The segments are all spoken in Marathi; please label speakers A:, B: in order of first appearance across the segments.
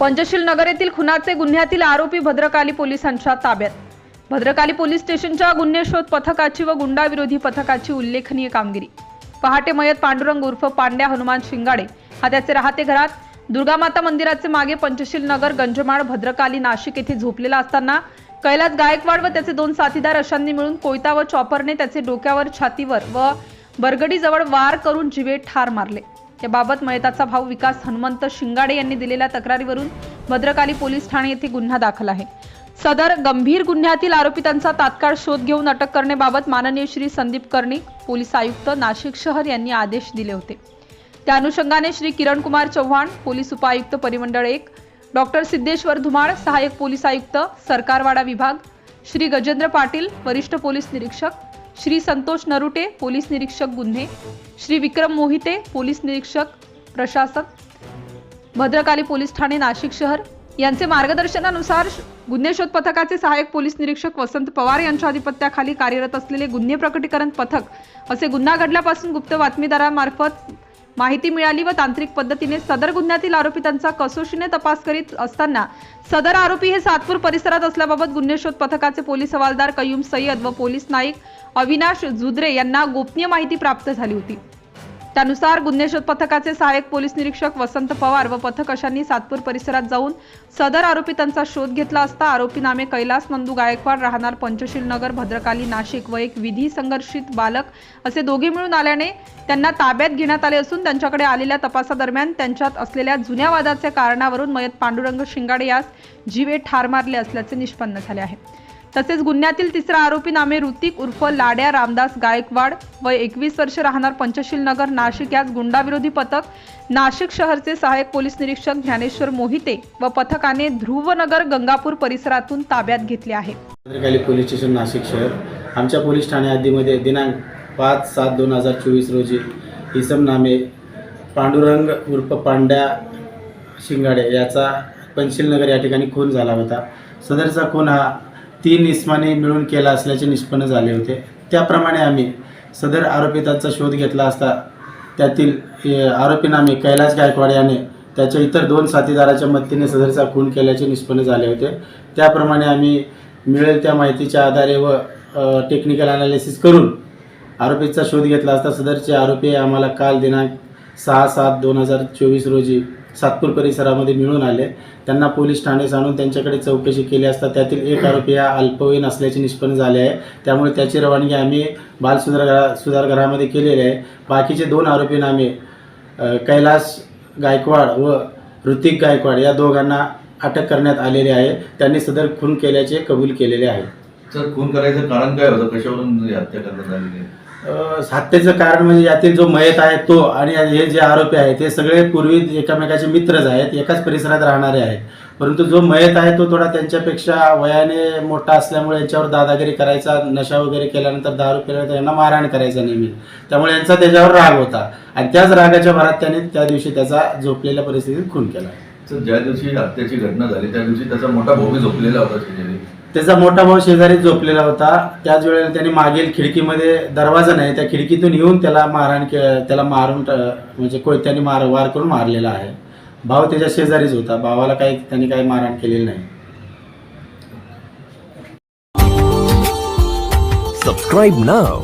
A: पंचशील नगर येथील खुनाचे गुन्ह्यातील आरोपी भद्रकाली पोलिसांच्या ताब्यात. भद्रकाली पोलीस स्टेशनच्या गुन्हे शोध पथकाची व गुंडाविरोधी पथकाची उल्लेखनीय कामगिरी. पहाटे मयत पांडुरंग उर्फ पांड्या हनुमान शिंगाडे हा त्याचे राहते घरात. दुर्गामाता मंदिराचे मागे पंचशील नगर गंजमाड भद्रकाली नाशिक येथे झोपलेला असताना कैलास गायकवाड व त्याचे दोन साथीदार अशांनी मिळून कोयता व चॉपरने त्याचे डोक्यावर छातीवर व बरगडीजवळ वार करून जिवे ठार मारले. याबाबत मयताचा भाऊ विकास हनुमंत शिंगाडे यांनी दिलेल्या तक्रारीवरून भद्रकाली पोलीस ठाणे येथे गुन्हा दाखल आहे. सदर गंभीर गुन्ह्यातील आरोपितांचा तात्काळ शोध घेऊन अटक करण्याबाबत माननीय श्री संदीप कर्णिक पोलीस आयुक्त नाशिक शहर यांनी आदेश दिले होते. त्या अनुषंगाने श्री किरण कुमार चव्हाण पोलीस उपायुक्त परिमंडळ एक डॉक्टर सिद्धेश्वर धुमाळ सहाय्यक पोलीस आयुक्त सरकारवाडा विभाग श्री गजेंद्र पाटील वरिष्ठ पोलीस निरीक्षक श्री संतोष नरुटे पोलीस निरीक्षक गुन्हे. श्री विक्रम मोहिते पोलीस निरीक्षक प्रशासक. भद्रकाली पोलीस ठाणे नाशिक शहर. यांचे मार्गदर्शनानुसार गुन्हे शोध पथकाचे सहाय्यक पोलीस निरीक्षक वसंत पवार यांच्या अधिपत्याखाली कार्यरत असलेले गुन्हे प्रकटीकरण पथक असे गुन्हा घडल्यापासून गुप्त बातमीदारामार्फत माहिती मिळाली व तांत्रिक पद्धतीने सदर गुन्ह्यातील आरोपितांचा कसोशीने तपास करीत असताना सदर आरोपी हे सातपूर परिसरात असल्याबाबत गुन्हे शोध पथकाचे पोलीस हवालदार कयूम सय्यद व पोलीस नाईक अविनाश जुद्रे यांना गोपनीय माहिती प्राप्त झाली होती. त्यानुसार गुन्हे शोध पथकाचे सहाय्यक पोलीस निरीक्षक वसंत पवार व पथक अशांनी सातपूर परिसरात जाऊन सदर आरोपितांचा शोध घेतला असता आरोपी नामे कैलास नंदू गायकवाड राहणार पंचशील नगर भद्रकाली नाशिक व एक विधी संघर्षित बालक असे दोघे मिळून आल्याने त्यांना ताब्यात घेण्यात आले असून त्यांच्याकडे आलेल्या तपासादरम्यान त्यांच्यात असलेल्या जुन्या वादाच्या कारणावरून मयत पांडुरंग शिंगाडे यास जीवे ठार मारले असल्याचे निष्पन्न झाले आहे. तसेच गुन्ह्यातील तिसरा आरोपी नामे ऋतिक उर्फ लाड्या रामदास गायकवाड व एकवीस वर्ष राहणार पंचशील नगर नाशिक. यास गुंडाविरोधी पथक नाशिक शहरचे सहाय्यक पोलीस निरीक्षक ज्ञानेश्वर मोहिते व पथकाने ध्रुवनगर गंगापूर परिसरातून ताब्यात घेतले आहे.
B: पोलीस स्टेशन नाशिक शहर. आमच्या पोलीस ठाणे हद्दीमध्ये दिनांक पाच सात दोन हजार चोवीस रोजी इसम नामे पांडुरंग उर्फ पांड्या शिंगाडे याचा पंचशीलनगर या ठिकाणी खून झाला होता. सदरचा खून हा तीन इस्माने मिळून केला असल्याचे निष्पन्न झाले होते. त्याप्रमाणे आम्ही सदर आरोपितांचा शोध घेतला असता त्यातील आरोपीनामे कैलास गायकवाड याने त्याच्या इतर दोन साथीदाराच्या मदतीने सदरचा खून केल्याचे निष्पन्न झाले होते. त्याप्रमाणे आम्ही मिळेल त्या माहितीच्या आधारे व टेक्निकल अनालिसिस करून आरोपीचा शोध घेतला असता सदरचे आरोपी आम्हाला काल दिनांक सहा सात दोन हजार चोवीस रोजी सातपूर परिसरामध्ये मिळून आले. त्यांना पोलीस ठाणे आणून त्यांच्याकडे चौकशी केली असता त्यातील एक आरोपी हा अल्पवयीन असल्याचे निष्पन्न झाले आहे. त्यामुळे त्याची रवानगी आम्ही बालसुधार सुधारगृहामध्ये केलेली आहे. बाकीचे दोन आरोपी नामे कैलास गायकवाड व ऋतिक गायकवाड या दोघांना अटक करण्यात आलेली आहे. त्यांनी सदर खून केल्याचे कबूल केलेले आहे.
C: सर खून करायचं कारण काय होतं? कशावरून हत्या करण्यात आलेली आहे?
B: हत्येचं कारण म्हणजे यातील जो मयत आहे तो आणि हे जे आरोपी आहेत ते सगळे पूर्वी एकमेकाचे मित्रच आहेत एकाच परिसरात राहणारे आहेत. परंतु जो मयत आहे तो थोडा त्यांच्यापेक्षा वयाने मोठा असल्यामुळे यांच्यावर दादागिरी करायचा नशा वगैरे केल्यानंतर दारू केल्यानंतर यांना मारहाण करायचा नेहमी. त्यामुळे यांचा त्याच्यावर राग होता. आणि त्याच रागाच्या भरात त्याने त्या दिवशी त्याचा झोपलेल्या परिस्थितीत खून केला.
C: ज्या दिवशी हत्याची घटना झाली त्या दिवशी त्याचा मोठा भाऊ झोपलेला होता
B: त्याचा मोठा भाऊ शेजारी झोपलेला होता. त्याच वेळेला त्याने मागील खिडकीमध्ये दरवाजा नाही त्या खिडकीतून येऊन त्याला मारहाण के त्याला मारून म्हणजे कोयत्याने मार वार करून मारलेला आहे. भाऊ त्याच्या शेजारीच होता. भावाला काही त्याने काही मारहाण केलेली नाही.
D: Subscribe now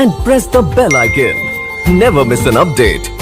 D: and press the bell icon never miss an update